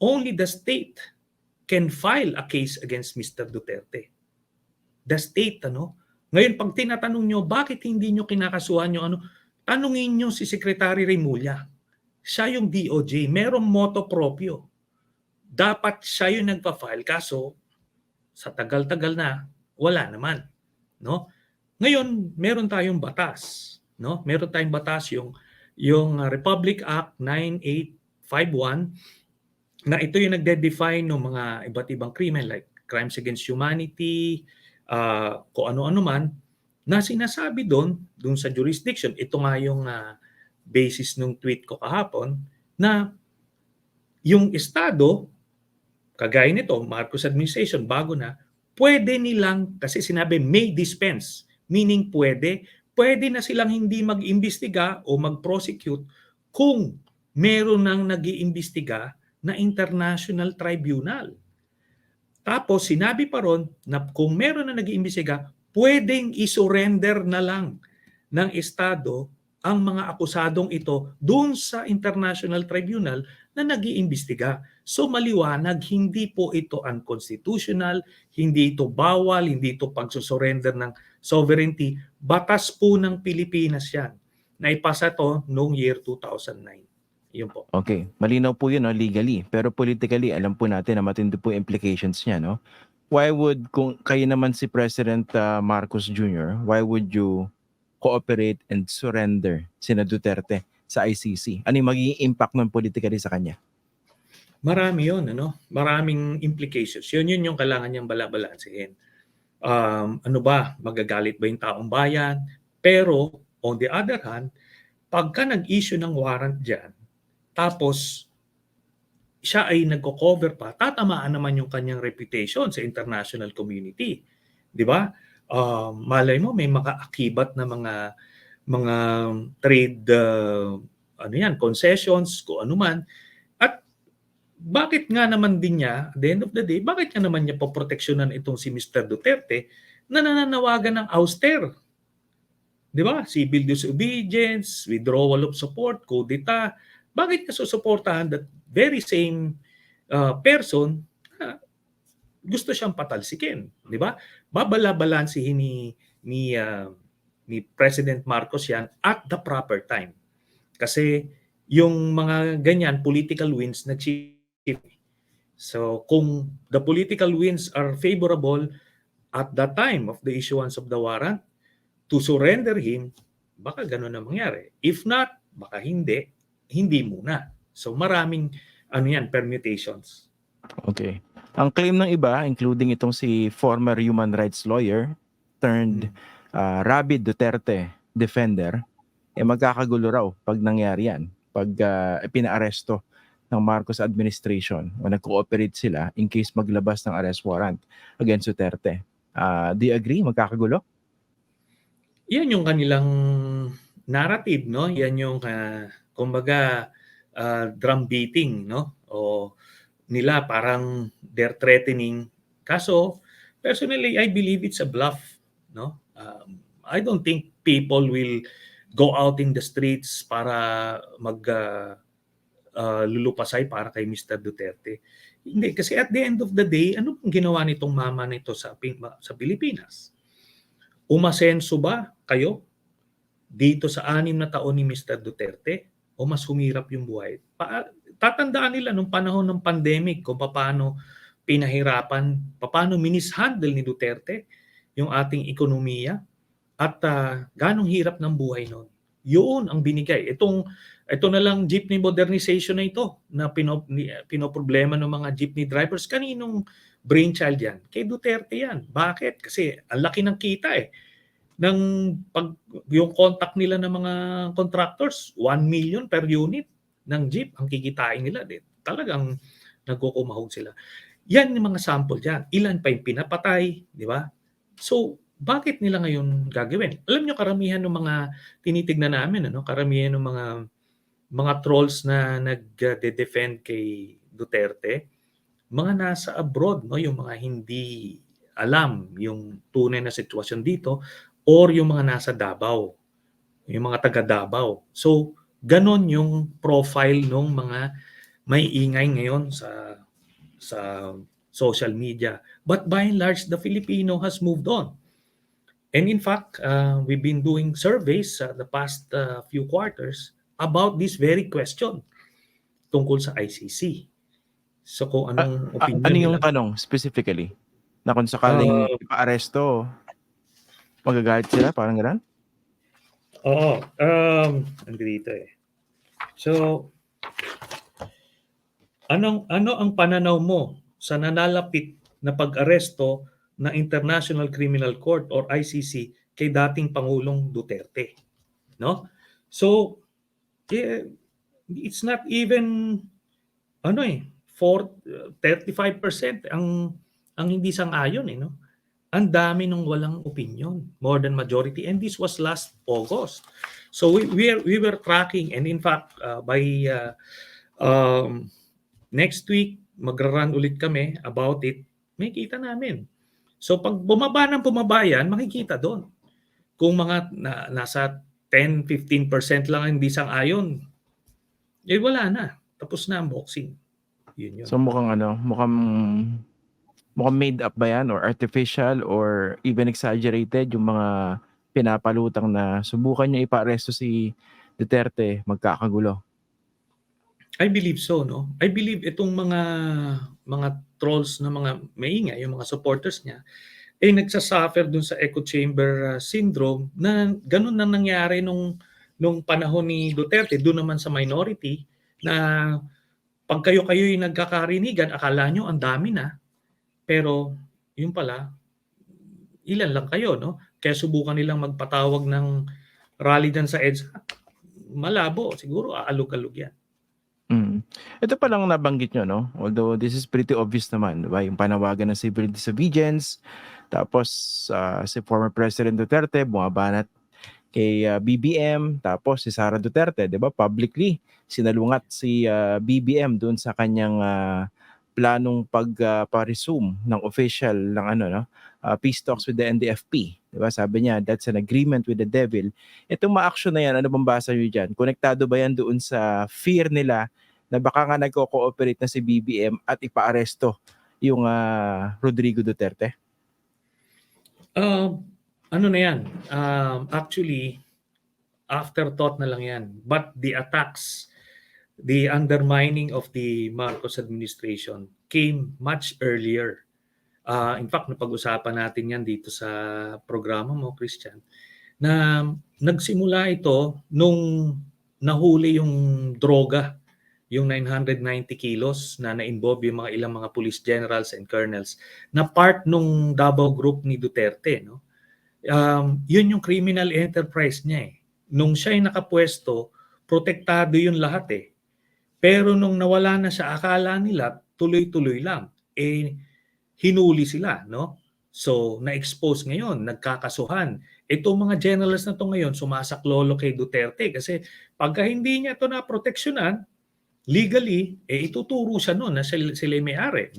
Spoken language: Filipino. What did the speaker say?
only the state can file a case against Mr. Duterte. The state, ano? Ngayon, pag tinatanong nyo, bakit hindi nyo kinakasuhan yung ano, tanungin nyo si Secretary Remulla. Siya yung DOJ, merong moto proprio. Dapat siya yung nagpa-file, kaso sa tagal-tagal na, wala naman. No? Ngayon, meron tayong batas. No? Meron tayong batas yung, yung uh, Republic Act 9851 na ito yung nagde-define ng mga iba't ibang krimen like crimes against humanity, uh, kung ano-ano man, na sinasabi doon, doon sa jurisdiction, ito nga yung uh, basis ng tweet ko kahapon, na yung Estado, kagaya nito, Marcos administration, bago na, pwede nilang, kasi sinabi may dispense, meaning pwede, pwede na silang hindi mag-imbestiga o mag-prosecute kung meron nang nag-iimbestiga na international tribunal. Tapos sinabi pa ron na kung meron na nag-iimbestiga, pwedeng isurrender na lang ng Estado ang mga akusadong ito doon sa International Tribunal na nag-iimbestiga. So maliwanag, hindi po ito unconstitutional, hindi ito bawal, hindi ito pagsusurrender ng sovereignty. Batas po ng Pilipinas yan. Naipasa to noong year 2009. Yun po. Okay, malinaw po yun no, legally. Pero politically, alam po natin na matindi po implications niya. No? Why would, kung kayo naman si President uh, Marcos Jr., why would you cooperate and surrender sina Duterte sa ICC? Ano yung magiging impact nun politically sa kanya? Marami yun, ano? Maraming implications. Yun yun yung kailangan niyang balabalansihin. Um, ano ba? Magagalit ba yung taong bayan? Pero, on the other hand, pagka nag-issue ng warrant dyan, tapos siya ay nagko-cover pa, tatamaan naman yung kanyang reputation sa international community. Di ba? Uh, malay mo, may makaakibat na mga mga trade uh, ano yan, concessions, kung ano man. At bakit nga naman din niya, at the end of the day, bakit nga naman niya poproteksyonan itong si Mr. Duterte na nananawagan ng auster? Di ba? Civil disobedience, withdrawal of support, kudita. Bakit niya susuportahan that very same uh, person uh, gusto siyang patalsikin, di ba? Babala-balansihin ni ni uh, ni President Marcos yan at the proper time. Kasi yung mga ganyan political wins na chief. So kung the political wins are favorable at the time of the issuance of the warrant to surrender him, baka ganun na mangyari. If not, baka hindi, hindi muna. So maraming ano yan, permutations. Okay. Ang claim ng iba, including itong si former human rights lawyer turned uh, rabid Duterte defender, eh magkakagulo raw pag nangyari yan. Pag uh, pinaaresto ng Marcos administration o nag-cooperate sila in case maglabas ng arrest warrant against Duterte. Uh, do you agree? Magkakagulo? Yan yung kanilang narrative, no? Yan yung, uh, kumbaga, uh, drum beating, no? O nila parang they're threatening. Kaso, personally, I believe it's a bluff, no? Um, I don't think people will go out in the streets para mag uh, uh, lulupasay para kay Mr. Duterte. Hindi kasi at the end of the day, ano pong ginawa nitong mama nito sa sa Pilipinas? Umasenso ba kayo dito sa anim na taon ni Mr. Duterte o mas humirap yung buhay? Pa, tatandaan nila nung panahon ng pandemic kung paano pinahirapan, paano minishandle ni Duterte yung ating ekonomiya at uh, ganong hirap ng buhay noon. Yun ang binigay. Itong ito na lang jeepney modernization na ito na pino, pinoproblema ng mga jeepney drivers. Kaninong brainchild yan? Kay Duterte yan. Bakit? Kasi ang laki ng kita eh. Ng pag, yung contact nila ng mga contractors, 1 million per unit ng jeep ang kikitain nila. Din. Talagang nagkukumahog sila. Yan yung mga sample dyan. Ilan pa yung pinapatay, di ba? So, bakit nila ngayon gagawin? Alam nyo, karamihan ng mga tinitignan namin, ano, karamihan ng mga mga trolls na nag-defend kay Duterte, mga nasa abroad, no, yung mga hindi alam yung tunay na sitwasyon dito or yung mga nasa Davao, yung mga taga Davao. So, ganon yung profile ng mga may ingay ngayon sa sa social media. But by and large, the Filipino has moved on. And in fact, uh, we've been doing surveys uh, the past uh, few quarters about this very question tungkol sa ICC. So kung anong A- opinion ano yung nila. tanong specifically? Na kung sakaling Uh, ipa-aresto, magagalit sila, parang gano'n? Oo. Um, andito eh. So, anong ano ang pananaw mo sa nanalapit na pag-aresto ng International Criminal Court or ICC kay dating Pangulong Duterte? No? So, eh, it's not even ano eh, for 35% ang ang hindi sang-ayon eh, no? Ang dami nung walang opinion, more than majority and this was last August. So we we, are, we were tracking and in fact uh, by uh, um, next week magra-run ulit kami about it. May kita namin. So pag bumaba ng bumaba yan, makikita doon. Kung mga na, nasa 10-15% lang ang hindi sang-ayon, eh wala na. Tapos na ang boxing. Yun yun. So mukhang ano, mukhang mukhang made up ba yan or artificial or even exaggerated yung mga pinapalutang na subukan niya ipa-aresto si Duterte magkakagulo. I believe so, no? I believe itong mga mga trolls na mga maingay, yung mga supporters niya, eh nagsasuffer dun sa echo chamber uh, syndrome na ganun na nangyari nung nung panahon ni Duterte, doon naman sa minority na pag kayo-kayo yung nagkakarinigan, akala nyo ang dami na, pero yun pala, ilan lang kayo, no? Kaya subukan nilang magpatawag ng rally dyan sa EDSA. Malabo, siguro aalog-alog yan. Mm. Ito pa lang nabanggit nyo, no? Although this is pretty obvious naman, di ba? Yung panawagan ng civil disobedience, tapos ah, si former President Duterte bumabanat kay ah, BBM, tapos si Sara Duterte, di ba? Publicly, sinalungat si ah, BBM doon sa kanyang ah, planong pag-resume ng official ng ano, no? ah, peace talks with the NDFP. Di ba? Sabi niya, that's an agreement with the devil. Itong ma-action na yan, ano bang basa nyo dyan? Konektado ba yan doon sa fear nila na baka nga nagko-cooperate na si BBM at ipa-aresto yung ah, Rodrigo Duterte? Um, ano na yan? Um, actually, afterthought na lang yan. But the attacks, the undermining of the Marcos administration came much earlier. Uh, in fact, napag-usapan natin yan dito sa programa mo, Christian, na nagsimula ito nung nahuli yung droga, yung 990 kilos na na-involve yung mga ilang mga police generals and colonels na part nung Davao group ni Duterte, no? Um, yun yung criminal enterprise niya eh. Nung siya ay nakapwesto, protektado yun lahat eh. Pero nung nawala na siya, akala nila tuloy-tuloy lang. Eh, hinuli sila, no? So, na-expose ngayon, nagkakasuhan. Itong mga generals na to ngayon, sumasaklolo kay Duterte kasi pagka hindi niya to na proteksyonan, legally, eh ituturo siya noon na sila, sila may-ari. No?